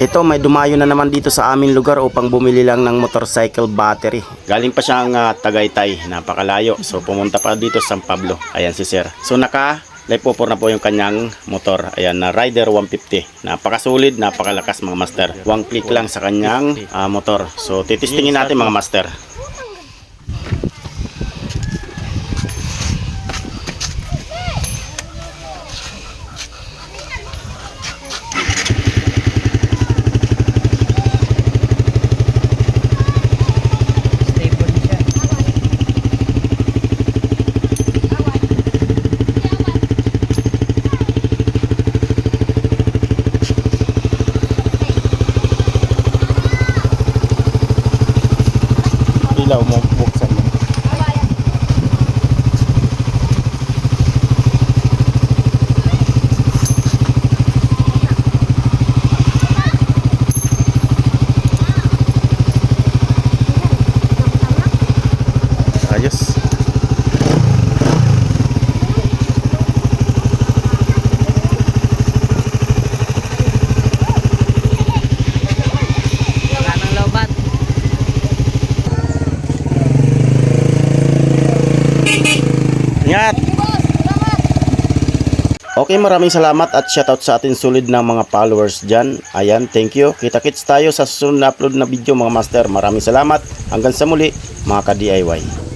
Ito, may dumayo na naman dito sa aming lugar upang bumili lang ng motorcycle battery. Galing pa siyang ah, Tagaytay, napakalayo. So pumunta pa dito sa San Pablo. Ayan si Sir. So naka Lepopor na po yung kanyang motor. Ayan na Rider 150. Napakasulit, napakalakas mga master. One click lang sa kanyang ah, motor. So titistingin natin mga master. bila Ingat! Okay, maraming salamat at shoutout sa atin solid ng mga followers dyan. Ayan, thank you. Kita-kits tayo sa susunod na upload na video mga master. Maraming salamat. Hanggang sa muli, mga ka-DIY.